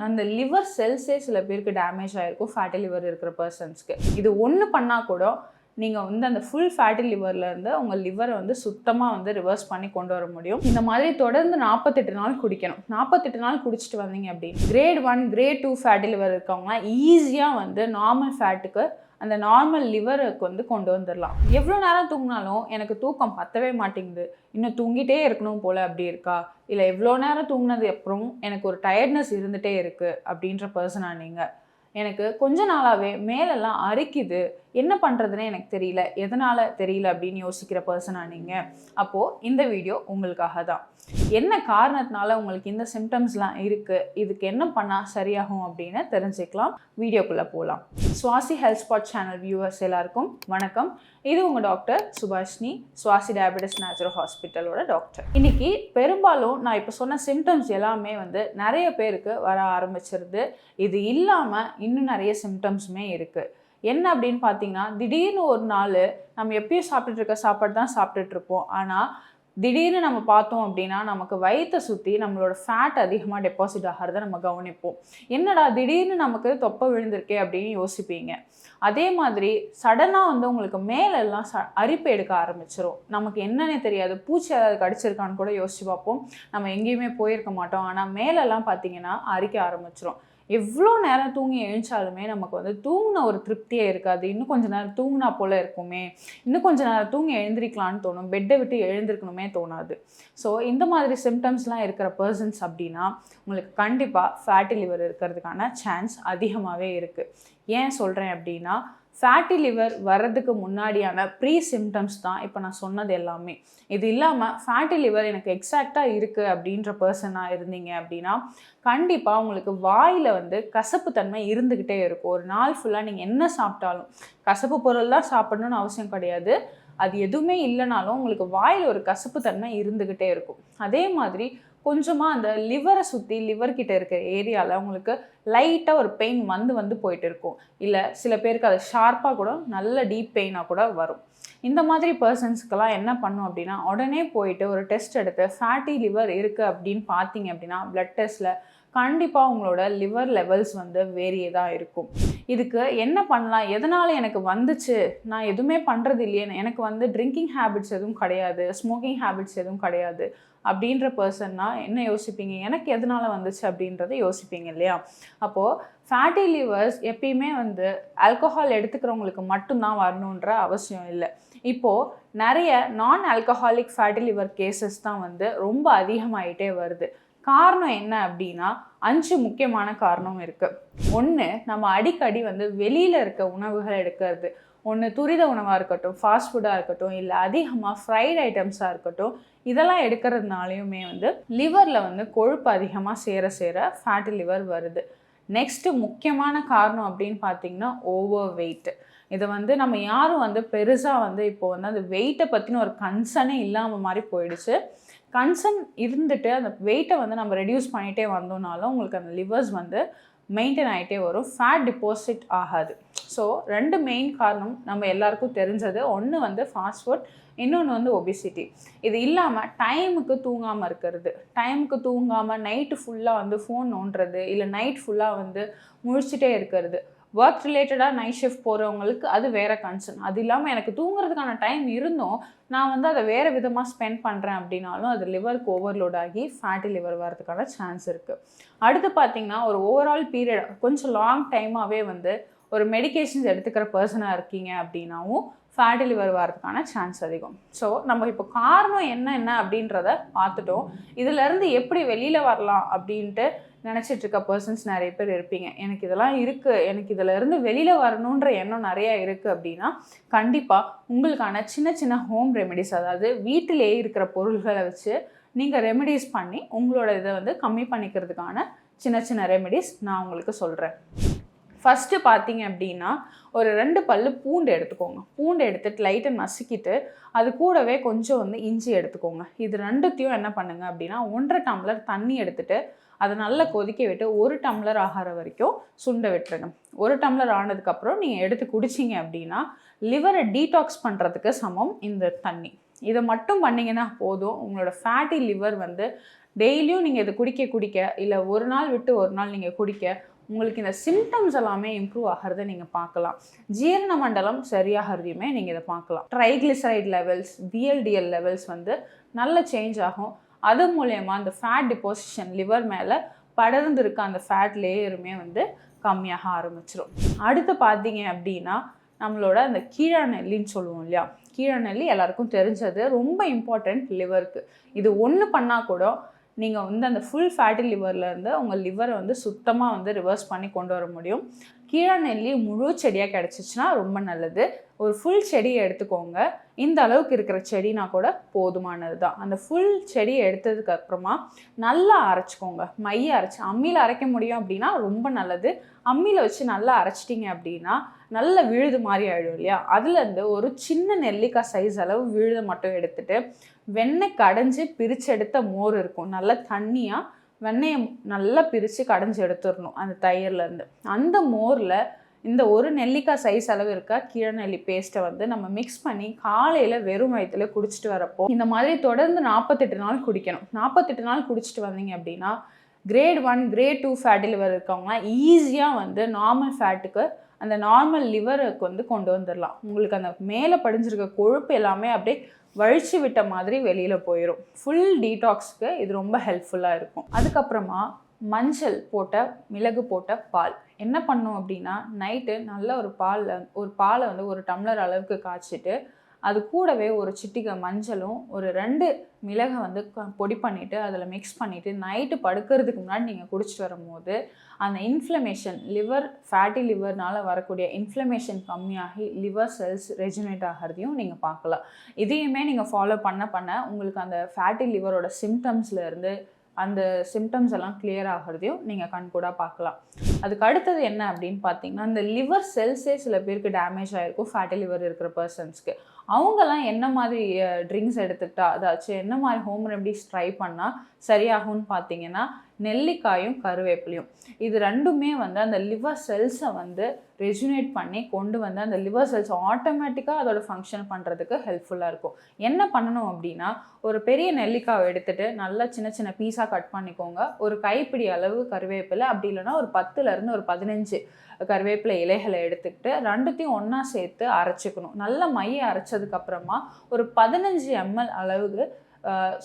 பார்த்தீங்கன்னா இந்த லிவர் செல்ஸே சில பேருக்கு டேமேஜ் ஆகிருக்கும் ஃபேட்டி லிவர் இருக்கிற பர்சன்ஸ்க்கு இது ஒன்று பண்ணால் கூட நீங்கள் வந்து அந்த ஃபுல் ஃபேட்டி லிவர்லேருந்து உங்கள் லிவரை வந்து சுத்தமாக வந்து ரிவர்ஸ் பண்ணி கொண்டு வர முடியும். இந்த மாதிரி தொடர்ந்து நாற்பத்தெட்டு நாள் குடிக்கணும். நாற்பத்தெட்டு நாள் குடிச்சிட்டு வந்தீங்க அப்படின்னு grade one grade two fatty liver இருக்கவங்களாம் ஈஸியாக வந்து நார்மல் ஃபேட்டுக்கு அந்த நார்மல் லிவருக்கு வந்து கொண்டு வந்துடலாம் எவ்வளோ நேரம் தூங்கினாலும் எனக்கு தூக்கம் பத்தவே மாட்டேங்குது. இன்னும் தூங்கிட்டே இருக்கணும் போல் அப்படி இருக்கா? இல்லை எவ்வளோ நேரம் தூங்கினது அப்புறம் எனக்கு ஒரு டயர்ட்னஸ் இருந்துகிட்டே இருக்குது அப்படின்ற பர்சனாக நீங்கள் எனக்கு கொஞ்ச நாளாகவே மேலெல்லாம் அரிக்குது. என்ன பண்ணுறதுன்னு எனக்கு தெரியல. எதனால் தெரியல அப்படின்னு யோசிக்கிற பர்சனாக நீங்கள் அப்போது இந்த வீடியோ உங்களுக்காக தான். என்ன காரணத்தினால உங்களுக்கு இந்த சிம்டம்ஸ்லாம் இருக்குது இதுக்கு என்ன பண்ணால் சரியாகும் அப்படின்னு தெரிஞ்சுக்கலாம். வீடியோக்குள்ளே போகலாம் Swasi health spot channel viewers எல்லாருக்கும் வணக்கம். இது உங்கள் doctor Subhashini Swasi diabetes natural ஹாஸ்பிட்டலோட doctor இன்றைக்கி பெரும்பாலும் நான் இப்போ சொன்ன சிம்டம்ஸ் எல்லாமே வந்து நிறைய பேருக்கு வர ஆரம்பிச்சிருது. இது இல்லாமல் இன்னும் நிறைய சிம்டம்ஸுமே இருக்குது என்ன அப்படின்னு பார்த்தீங்கன்னா திடீர்னு ஒரு நாள் நம்ம எப்பயும் சாப்பிட்டுட்டு இருக்க சாப்பாடு தான் சாப்பிட்டுட்ருப்போம் ஆனால் திடீர்னு நம்ம பார்த்தோம் அப்படின்னா நமக்கு வயிற்றை சுற்றி நம்மளோட ஃபேட் அதிகமாக டெபாசிட் ஆகிறத நம்ம கவனிப்போம். என்னடா திடீர்னு நமக்கு தொப்பை விழுந்திருக்கே அப்படின்னு யோசிப்பீங்க. அதே மாதிரி சடனாக வந்து உங்களுக்கு மேலெல்லாம் ச அரிப்பு எடுக்க ஆரம்பிச்சிரும். நமக்கு என்னன்னே தெரியாது. பூச்சி ஏதாவது கடிச்சிருக்கான்னு கூட யோசிச்சு பார்ப்போம். நம்ம எங்கேயுமே போயிருக்க மாட்டோம். ஆனால் மேலெல்லாம் பார்த்தீங்கன்னா அரிக்க ஆரம்பிச்சிரும். எவ்வளோ நேரம் தூங்கி எழுந்தாலுமே நமக்கு வந்து தூங்கின ஒரு திருப்தியே இருக்காது. இன்னும் கொஞ்சம் நேரம் தூங்கினா போல் இருக்குமே. இன்னும் கொஞ்ச நேரம் தூங்கி எழுந்திரிக்கலான்னு தோணும். பெட்டை விட்டு எழுந்திருக்கணுமே தோணாது. ஸோ இந்த மாதிரி சிம்டம்ஸ்லாம் இருக்கிற பர்சன்ஸ் அப்படின்னா உங்களுக்கு கண்டிப்பாக ஃபேட்டி லிவர் இருக்கிறதுக்கான சான்ஸ் அதிகமாகவே இருக்குது ஏன் சொல்கிறேன் அப்படின்னா ஃபேட்டி லிவர் வர்றதுக்கு முன்னாடியான ப்ரீ சிம்டம்ஸ் தான் இப்போ நான் சொன்னது எல்லாமே. இது இல்லாமல் ஃபேட்டி லிவர் எனக்கு எக்ஸாக்டாக இருக்குது அப்படின்ற பர்சனாக இருந்தீங்க அப்படின்னா கண்டிப்பாக உங்களுக்கு வாயில் வந்து கசப்பு தன்மை இருந்துக்கிட்டே இருக்கும். ஒரு நாள் ஃபுல்லாக நீங்கள் என்ன சாப்பிட்டாலும் கசப்பு பொருள் தான் சாப்பிடணும்னு அவசியம் கிடையாது. அது எதுவுமே இல்லைனாலும் உங்களுக்கு வாயில் ஒரு கசப்பு தன்மை இருந்துக்கிட்டே இருக்கும். அதே மாதிரி கொஞ்சமாக அந்த லிவரை சுற்றி லிவர் கிட்ட இருக்கிற ஏரியாவில் உங்களுக்கு லைட்டாக ஒரு பெயின் வந்து வந்து போயிட்டு இருக்கும். இல்லை சில பேருக்கு அது ஷார்ப்பாக கூட நல்ல டீப் பெயினாக கூட வரும். இந்த மாதிரி பர்சன்ஸ்க்கெல்லாம் என்ன பண்ணும் அப்படின்னா உடனே போயிட்டு ஒரு டெஸ்ட் எடுத்து ஃபேட்டி லிவர் இருக்குது அப்படின்னு பார்த்தீங்க அப்படின்னா ப்ளட் டெஸ்ட்டில் கண்டிப்பாக உங்களோட லிவர் லெவல்ஸ் வந்து வேறியே தான் இருக்கும். இதுக்கு என்ன பண்ணலாம்? எதனால் எனக்கு வந்துச்சு? நான் எதுவுமே பண்ணுறது இல்லையே. எனக்கு வந்து ட்ரிங்கிங் ஹேபிட்ஸ் எதுவும் கிடையாது. ஸ்மோக்கிங் ஹேபிட்ஸ் எதுவும் கிடையாது. அப்படின்ற பர்சன்னா என்ன யோசிப்பீங்க? எனக்கு எதனால் வந்துச்சு அப்படின்றத யோசிப்பீங்க இல்லையா? அப்போது ஃபேட்டி லிவர்ஸ் எப்பயுமே வந்து ஆல்கஹால் எடுத்துக்கிறவங்களுக்கு மட்டும்தான் வரணுன்ற அவசியம் இல்லை. இப்போது நிறைய நான் ஆல்கஹாலிக் ஃபேட்டி லிவர் கேசஸ் தான் வந்து ரொம்ப அதிகமாயிட்டே வருது. காரணம் என்ன அப்படின்னா அஞ்சு முக்கியமான காரணம் இருக்குது ஒன்று நம்ம அடிக்கடி வந்து வெளியில் இருக்க உணவுகள் எடுக்கிறது. ஒன்று துரித உணவாக இருக்கட்டும் ஃபாஸ்ட் ஃபுட்டாக இருக்கட்டும் இல்லை அதிகமாக ஃப்ரைட் ஐட்டம்ஸாக இருக்கட்டும் இதெல்லாம் எடுக்கிறதுனாலையுமே வந்து லிவரில் வந்து கொழுப்பு அதிகமாக சேர சேர ஃபேட்டி லிவர் வருது. நெக்ஸ்ட்டு முக்கியமான காரணம் அப்படின்னு பார்த்தீங்கன்னா ஓவர் வெயிட் இதை வந்து நம்ம யாரும் வந்து பெருசாக வந்து இப்போ வந்து அந்த வெயிட்டை பற்றின ஒரு கன்சர்னே இல்லாமல் மாதிரி போயிடுச்சு. கன்சர்ன் இருந்துட்டு அந்த வெயிட்டை வந்து நம்ம ரெடியூஸ் பண்ணிகிட்டே வந்தோம்னாலும் உங்களுக்கு அந்த லிவர்ஸ் வந்து மெயின்டைன் ஆகிட்டே வரும். ஃபேட் டிபாசிட் ஆகாது. ஸோ ரெண்டு மெயின் காரணம் நம்ம எல்லாருக்கும் தெரிஞ்சது. ஒன்று வந்து ஃபாஸ்ட் ஃபுட் இன்னொன்று வந்து ஒபிசிட்டி இது இல்லாமல் டைமுக்கு தூங்காமல் இருக்கிறது. டைமுக்கு தூங்காமல் நைட்டு ஃபுல்லாக வந்து ஃபோன் நோண்டுறது இல்லை நைட் ஃபுல்லாக வந்து முழிச்சிட்டே இருக்கிறது. ஒர்க் ரிலேட்டடாக நைட் ஷிஃப்ட் போகிறவங்களுக்கு அது வேறு கன்சர்ன் அது இல்லாமல் எனக்கு தூங்குறதுக்கான டைம் இருந்தும் நான் வந்து அதை வேறு விதமாக ஸ்பெண்ட் பண்ணுறேன் அப்படின்னாலும் அது லிவருக்கு ஓவர்லோட் ஆகி ஃபேட்டி லிவர் வரதுக்கான சான்ஸ் இருக்குது அடுத்து பார்த்திங்கன்னா ஒரு ஓவரால் பீரியட் கொஞ்சம் லாங் டைமாகவே வந்து ஒரு மெடிகேஷன்ஸ் எடுத்துக்கிற பர்சனாக இருக்கீங்க அப்படின்னாவும் ஃபேட்டி லிவர் வரதுக்கான சான்ஸ் அதிகம். ஸோ நம்ம இப்போ காரணம் என்ன என்ன அப்படின்றத பார்த்துட்டோம். இதிலேருந்து எப்படி வெளியில் வரலாம் அப்படின்ட்டு நினச்சிட்டு இருக்க பர்சன்ஸ் நிறைய பேர் இருப்பீங்க. எனக்கு இதெல்லாம் இருக்குது எனக்கு இதில் இருந்து வெளியில் வரணுன்ற எண்ணம் நிறையா இருக்குது அப்படின்னா கண்டிப்பாக உங்களுக்கான சின்ன சின்ன ஹோம் ரெமெடிஸ் அதாவது வீட்டிலேயே இருக்கிற பொருள்களை வச்சு நீங்கள் ரெமெடிஸ் பண்ணி உங்களோட இதை வந்து கம்மி பண்ணிக்கிறதுக்கான சின்ன சின்ன ரெமெடிஸ் நான் உங்களுக்கு சொல்கிறேன் ஃபஸ்ட்டு பார்த்தீங்க அப்படின்னா ஒரு ரெண்டு பல் பூண்டு எடுத்துக்கோங்க. பூண்டு எடுத்துட்டு லைட்டை நசுக்கிட்டு அது கூடவே கொஞ்சம் வந்து இஞ்சி எடுத்துக்கோங்க. இது ரெண்டுத்தையும் என்ன பண்ணுங்கள் அப்படின்னா ஒன்றரை டம்ளர் தண்ணி எடுத்துகிட்டு அதை நல்லா கொதிக்க விட்டு ஒரு டம்ளர் ஆகிற வரைக்கும் சுண்ட விட்டுருங்க. ஒரு டம்ளர் ஆனதுக்கப்புறம் நீங்கள் எடுத்து குடிச்சிங்க அப்படின்னா லிவரை டீடாக்ஸ் பண்ணுறதுக்கு சமம் இந்த தண்ணி. இதை மட்டும் பண்ணிங்கன்னா போதும். உங்களோட ஃபேட்டி லிவர் வந்து டெய்லியும் நீங்கள் இதை குடிக்க குடிக்க இல்லை ஒரு நாள் விட்டு ஒரு நாள் நீங்கள் குடிக்க உங்களுக்கு இந்த சிம்டம்ஸ் எல்லாமே இம்ப்ரூவ் ஆகிறத நீங்கள் பார்க்கலாம். ஜீரண மண்டலம் சரியாகிறதையுமே நீங்கள் இதை பார்க்கலாம். ட்ரைக்ளிசரைட் லெவல்ஸ் பிஎல்டிஎல் லெவல்ஸ் வந்து நல்ல சேஞ்ச் ஆகும். அது மூலயமா அந்த ஃபேட் டிப்போசிஷன் லிவர் மேலே படர்ந்து இருக்க அந்த ஃபேட் லேயருமே வந்து கம்மியாக ஆரம்பிச்சிடும் அடுத்து பார்த்தீங்க அப்படின்னா நம்மளோட அந்த கீழாநெல்லின்னு சொல்லுவோம் இல்லையா? கீழாநெல்லி எல்லாருக்கும் தெரிஞ்சது. ரொம்ப இம்பார்ட்டண்ட் லிவருக்கு இது ஒன்று பண்ணால் கூட நீங்கள் வந்து அந்த ஃபுல் ஃபேட்டி லிவர்லேருந்து உங்கள் லிவரை வந்து சுத்தமாக வந்து ரிவர்ஸ் பண்ணி கொண்டு வர முடியும். கீழாநெல்லி முழு செடியாக கிடச்சிச்சின்னா ரொம்ப நல்லது. ஒரு ஃபுல் செடியை எடுத்துக்கோங்க. இந்த அளவுக்கு இருக்கிற செடினா கூட போதுமானது தான் அந்த ஃபுல் செடியை எடுத்ததுக்கு அப்புறமா நல்லா அரைச்சிக்கோங்க. மைய அரைச்சி அம்மியில் அரைக்க முடியும் அப்படின்னா ரொம்ப நல்லது. அம்மியில் வச்சு நல்லா அரைச்சிட்டிங்க அப்படின்னா நல்ல விழுது மாதிரி ஆகிடும் இல்லையா? அதுலேருந்து ஒரு சின்ன நெல்லிக்காய் சைஸ் அளவு விழுதை மட்டும் எடுத்துட்டு வெண்ணெய் கடைஞ்சி பிரித்து எடுத்த மோர் இருக்கும். நல்லா தண்ணியாக வெண்ணெயை நல்லா பிரித்து கடைஞ்சி எடுத்துடணும் அந்த தயிர்லேருந்து அந்த மோரில் இந்த ஒரு நெல்லிக்காய் சைஸ் அளவு இருக்க கீழநெல்லி பேஸ்ட்டை வந்து நம்ம மிக்ஸ் பண்ணி காலையில் வெறும் வயிற்றுல குடிச்சிட்டு வரப்போ இந்த மாதிரி தொடர்ந்து நாற்பத்தெட்டு நாள் குடிக்கணும். நாற்பத்தெட்டு நாள் குடிச்சிட்டு வந்தீங்க அப்படின்னா grade one grade two fat liver இருக்கவங்களாம் ஈஸியாக வந்து நார்மல் ஃபேட்டுக்கு அந்த நார்மல் லிவருக்கு வந்து கொண்டு வந்துடலாம் உங்களுக்கு அந்த மேலே படிஞ்சிருக்க கொழுப்பு எல்லாமே அப்படியே வழிச்சு விட்ட மாதிரி வெளியில் போயிடும் ஃபுல் டீடாக்ஸ்க்கு இது ரொம்ப ஹெல்ப்ஃபுல்லாக இருக்கும். அதுக்கப்புறமா மஞ்சள் போட்ட மிளகு போட்ட பால். என்ன பண்ணும் அப்படின்னா நைட்டு நல்ல ஒரு பாலில் ஒரு பாலை வந்து ஒரு டம்ளர் அளவுக்கு காய்ச்சிட்டு அது கூடவே ஒரு சிட்டிகை மஞ்சளும் ஒரு ரெண்டு மிளகை வந்து பொடி பண்ணிவிட்டு அதில் மிக்ஸ் பண்ணிவிட்டு நைட்டு படுக்கிறதுக்கு முன்னாடி நீங்கள் குடிச்சிட்டு வரும்போது அந்த இன்ஃப்ளமேஷன் லிவர் ஃபேட்டி லிவர்னால் வரக்கூடிய இன்ஃப்ளமேஷன் கம்மியாகி லிவர் செல்ஸ் ரெஜினேட் ஆகிறதையும் நீங்கள் பார்க்கலாம். இதையுமே நீங்கள் ஃபாலோ பண்ண பண்ண உங்களுக்கு அந்த ஃபேட்டி லிவரோட சிம்டம்ஸ்லேருந்து அந்த சிம்டம்ஸ் எல்லாம் கிளியர் ஆகிறதையும் நீங்கள் கண்கூடாக பார்க்கலாம். அதுக்கு அடுத்தது என்ன அப்படின்னு பார்த்தீங்கன்னா இந்த லிவர் செல்ஸே சில பேருக்கு டேமேஜ் ஆகிருக்கும் ஃபேட்டி லிவர் இருக்கிற பர்சன்ஸ்க்கு அவங்கெல்லாம் என்ன மாதிரி ட்ரிங்க்ஸ் எடுத்துக்கிட்டா அதாச்சும் என்ன மாதிரி ஹோம் ரெமடிஸ் ட்ரை பண்ணால் சரியாகும்னு பார்த்தீங்கன்னா நெல்லிக்காயும் கருவேப்பிலையும். இது ரெண்டுமே வந்து அந்த லிவர் செல்ஸை வந்து ரெஜுனேட் பண்ணி கொண்டு வந்து அந்த லிவர் செல்ஸ் ஆட்டோமேட்டிக்காக அதோட ஃபங்க்ஷன் பண்ணுறதுக்கு ஹெல்ப்ஃபுல்லாக இருக்கும். என்ன பண்ணணும் அப்படின்னா ஒரு பெரிய நெல்லிக்காவை எடுத்துகிட்டு நல்லா சின்ன சின்ன பீஸாக கட் பண்ணிக்கோங்க. ஒரு கைப்பிடி அளவு கருவேப்பிலை அப்படி இல்லைன்னா ஒரு பத்துலேருந்து ஒரு பதினஞ்சு கருவேப்பிலை இலைகளை எடுத்துக்கிட்டு ரெண்டுத்தையும் ஒன்றா சேர்த்து அரைச்சிக்கணும். நல்ல மைய அரைச்சதுக்கப்புறமா ஒரு பதினஞ்சு எம்எல் அளவுக்கு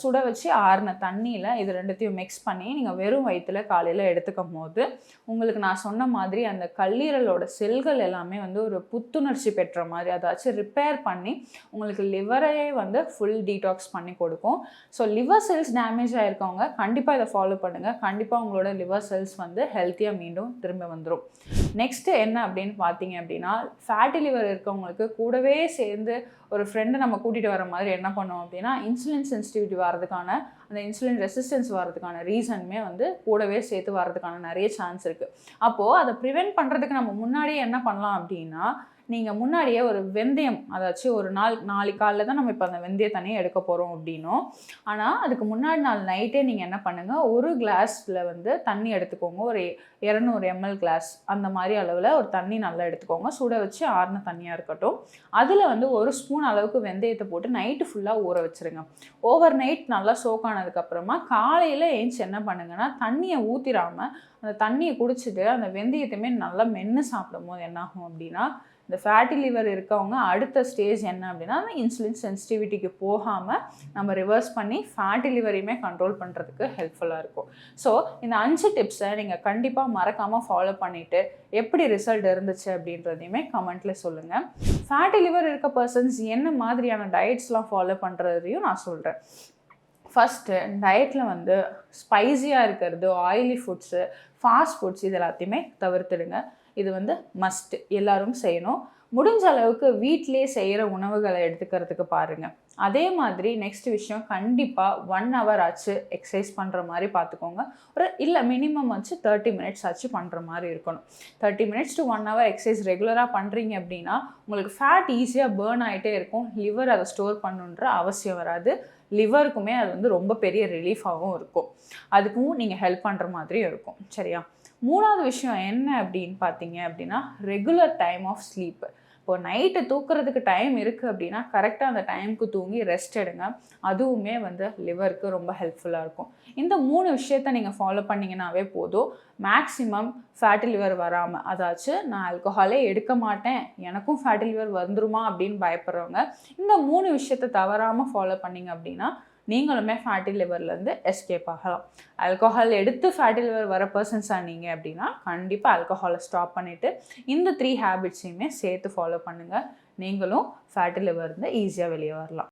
சுட வச்சு ஆறின தண்ணியில் இது ரெண்டுத்தையும் மிக்ஸ் பண்ணி நீங்கள் வெறும் வயிற்றில் காலையில் எடுத்துக்கும் போது உங்களுக்கு நான் சொன்ன மாதிரி அந்த கல்லீரலோட செல்கள் எல்லாமே வந்து ஒரு புத்துணர்ச்சி பெற்ற மாதிரி அதாச்சும் ரிப்பேர் பண்ணி உங்களுக்கு லிவரையே வந்து ஃபுல் டீடாக்ஸ் பண்ணி கொடுக்கும். ஸோ லிவர் செல்ஸ் டேமேஜ் ஆகிருக்கவங்க கண்டிப்பாக இதை ஃபாலோ பண்ணுங்கள் கண்டிப்பாக உங்களோட லிவர் செல்ஸ் வந்து ஹெல்த்தியாக மீண்டும் திரும்ப வந்துடும் நெக்ஸ்ட்டு என்ன அப்படின்னு பார்த்தீங்க அப்படின்னா ஃபேட்டி லிவர் இருக்கவங்களுக்கு கூடவே சேர்ந்து ஒரு ஃப்ரெண்டை நம்ம கூட்டிகிட்டு வர மாதிரி என்ன பண்ணோம் அப்படின்னா இன்சுலின் சென்சிட்டிவிட்டி வரதுக்கான அந்த இன்சுலின் ரெசிஸ்டன்ஸ் வரதுக்கான ரீசனுமே வந்து கூடவே சேர்த்து வரதுக்கான நிறைய சான்ஸ் இருக்குது அப்போது அதை ப்ரிவெண்ட் பண்ணுறதுக்கு நம்ம முன்னாடியே என்ன பண்ணலாம் அப்படின்னா நீங்கள் முன்னாடியே ஒரு வெந்தயம் அதாச்சும் ஒரு நாள் நாளைக்கு காலையில் தான் நம்ம இப்போ அந்த வெந்தய தண்ணியை எடுக்க போகிறோம் அப்படின்னும். ஆனால் அதுக்கு முன்னாடி நாள் நைட்டே நீங்கள் என்ன பண்ணுங்கள் ஒரு கிளாஸில் வந்து தண்ணி எடுத்துக்கோங்க. ஒரு இரநூறு எம்எல் கிளாஸ் அந்த மாதிரி அளவில் ஒரு தண்ணி நல்லா எடுத்துக்கோங்க. சுட வச்சு ஆறின தண்ணியாக இருக்கட்டும். அதில் வந்து ஒரு ஸ்பூன் அளவுக்கு வெந்தயத்தை போட்டு நைட்டு ஃபுல்லாக ஊற வச்சுருங்க. ஓவர் நைட் நல்லா சோக் ஆனதுக்கப்புறமா காலையில் ஏஞ்சி என்ன பண்ணுங்கன்னா தண்ணியை ஊற்றிடாமல் அந்த தண்ணியை குடிச்சிட்டு அந்த வெந்தயத்தையுமே நல்லா மென்று சாப்பிடும் போது என்னாகும் அப்படின்னா இந்த ஃபேட்டி லிவர் இருக்கவங்க அடுத்த ஸ்டேஜ் என்ன அப்படின்னா அந்த இன்சுலின் சென்சிட்டிவிட்டிக்கு போகாமல் நம்ம ரிவர்ஸ் பண்ணி ஃபேட்டி லிவரையுமே கண்ட்ரோல் பண்ணுறதுக்கு ஹெல்ப்ஃபுல்லாக இருக்கும். ஸோ இந்த அஞ்சு டிப்ஸை நீங்கள் கண்டிப்பாக மறக்காமல் ஃபாலோ பண்ணிவிட்டு எப்படி ரிசல்ட் இருந்துச்சு அப்படின்றதையுமே கமெண்ட்டில் சொல்லுங்கள் ஃபேட்டி லிவர் இருக்க பர்சன்ஸ் என்ன மாதிரியான டயட்ஸ்லாம் ஃபாலோ பண்ணுறதையும் நான் சொல்கிறேன் ஃபஸ்ட்டு டயட்டில் வந்து ஸ்பைஸியாக இருக்கிறது ஆயிலி ஃபுட்ஸு ஃபாஸ்ட் ஃபுட்ஸ் இது எல்லாத்தையுமே தவிர்த்துடுங்க. இது வந்து மஸ்ட் எல்லாரும் செய்யணும். முடிஞ்ச அளவுக்கு வீட்டிலே செய்கிற உணவுகளை எடுத்துக்கிறதுக்கு பாருங்கள் அதே மாதிரி நெக்ஸ்ட் விஷயம் கண்டிப்பாக ஒன் ஹவர் ஆச்சு எக்ஸசைஸ் பண்ணுற மாதிரி பார்த்துக்கோங்க ஒரு இல்லை மினிமம் வச்சு தேர்ட்டி மினிட்ஸ் ஆச்சு பண்ணுற மாதிரி இருக்கணும். Thirty minutes to one hour exercise ரெகுலராக பண்ணுறீங்க அப்படின்னா உங்களுக்கு ஃபேட் ஈஸியாக பேர்ன் ஆகிட்டே இருக்கும். லிவர் அதை ஸ்டோர் பண்ணுன்ற அவசியம் வராது. லிவருக்குமே அது வந்து ரொம்ப பெரிய ரிலீஃபாகவும் இருக்கும். அதுக்கும் நீங்கள் ஹெல்ப் பண்ணுற மாதிரியும் இருக்கும். சரியா? மூணாவது விஷயம் என்ன அப்படின்னு பார்த்தீங்க அப்படின்னா ரெகுலர் டைம் ஆஃப் ஸ்லீப் இப்போ நைட்டு தூக்குறதுக்கு டைம் இருக்குது அப்படின்னா கரெக்டாக அந்த டைமுக்கு தூங்கி ரெஸ்ட் எடுங்க. அதுவுமே வந்து லிவருக்கு ரொம்ப ஹெல்ப்ஃபுல்லாக இருக்கும். இந்த மூணு விஷயத்த நீங்கள் ஃபாலோ பண்ணிங்கனாவே போதும். மேக்ஸிமம் ஃபேட்டி லிவர் வராமல் அதாச்சும் நான் ஆல்கஹாலே எடுக்க மாட்டேன் எனக்கும் ஃபேட்டி லிவர் வந்துருமா அப்படின்னு பயப்படுறவங்க இந்த மூணு விஷயத்த தவறாமல் ஃபாலோ பண்ணீங்க அப்படின்னா நீங்களுமே ஃபேட்டி லிவர்லேருந்து எஸ்கேப் ஆகலாம். ஆல்கஹால் எடுத்து ஃபேட்டி லிவர் வர பர்சன்ஸாக நீங்கள் அப்படின்னா கண்டிப்பாக ஆல்கஹாலை ஸ்டாப் பண்ணிவிட்டு இந்த த்ரீ ஹேபிட்ஸையுமே சேர்த்து ஃபாலோ பண்ணுங்கள் நீங்களும் ஃபேட்டி லிவர்லேருந்து ஈஸியாக வெளியே வரலாம்.